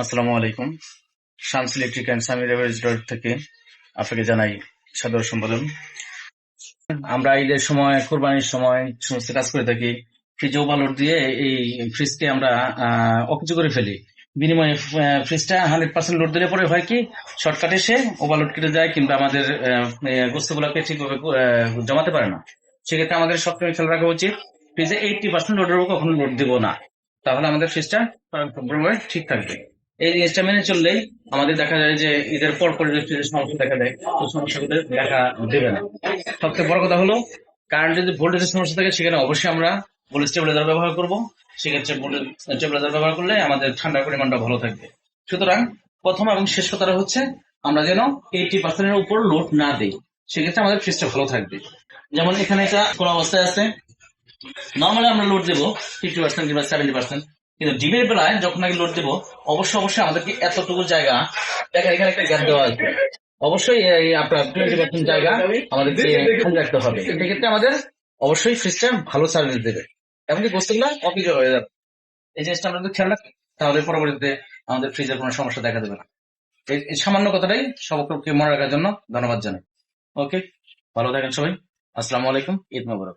আসসালামু আলাইকুম। Shams electric and Sami refrigerator থেকে আপনাকে জানাই সাদর সম্বোধন। আমরা ঈদের সময়, কোরবানির সময় সমস্ত কাজ করে থাকি। দিয়ে এই ফ্রিজকে আমরা করে ফেলি। বিনিময়ে ফ্রিজটা হান্ড্রেড পার্সেন্ট লোড দিলে পরে হয় কি, শর্টকাট এসে ওভারলোড কেটে যায় কিংবা আমাদের গোস্তগুলোকে ঠিকভাবে জমাতে পারে না। সেক্ষেত্রে আমাদের সবসময় খেয়াল রাখা উচিত ফ্রিজে এইটটি পার্সেন্ট লোডের উপর কখনো লোড দিব না। তাহলে আমাদের ফ্রিজটা সম্পূর্ণভাবে ঠিক থাকবে। এই জিনিসটা মেনে চললেই আমাদের দেখা যায় যে ঈদের পর পর সমস্যা দেখা দেয় ওই সমস্যাগুলো দেখা দেবে না। সবচেয়ে বড় কথা হলো কারেন্ট যদি ভোল্টেজের সমস্যা থাকে, সেখানে অবশ্যই আমরা ভোল্টেজ স্টেবিলাইজার ব্যবহার করব। সেক্ষেত্রে ভোল্টেজ স্টেবিলাইজার ব্যবহার করলে আমাদের ঠান্ডার পরিমাণটা ভালো থাকবে। সুতরাং প্রথম এবং শেষ কথাটা হচ্ছে, আমরা যেন এইটি পার্সেন্টের উপর লোড না দিই। সেক্ষেত্রে আমাদের ফ্রিজটা ভালো থাকবে। যেমন এখানে এটা কোন অবস্থায় আছে নর্মালি আমরা লোড দেবো ফিফটি পার্সেন্ট কিংবা সেভেন্টি পার্সেন্ট কিন্তু ডিমের বেলায় যখন আগে লোড দেবো, অবশ্যই অবশ্যই আমাদেরকে এতটুকু জায়গা, দেখেন এখানে একটা গ্যাপ দেওয়া আছে, অবশ্যই এই আপনার টোয়েন্টি পার্সেন্ট জায়গা আমাদেরকে রাখতে হবে। সেক্ষেত্রে আমাদের অবশ্যই ফ্রিজটা ভালো সার্ভিস দেবে, এমনকি বস্তুগুলো অফিজে হয়ে যাবে। এই জিনিসটা আমরা খেয়াল রাখি, তাহলে পরবর্তীতে আমাদের ফ্রিজের কোনো সমস্যা দেখা দেবে না। এই সামান্য কথাটাই সকলকে মনে রাখার জন্য ধন্যবাদ জানাই। ওকে ভালো থাকেন সবাই। আসসালামু আলাইকুম। ঈদ মোবারক।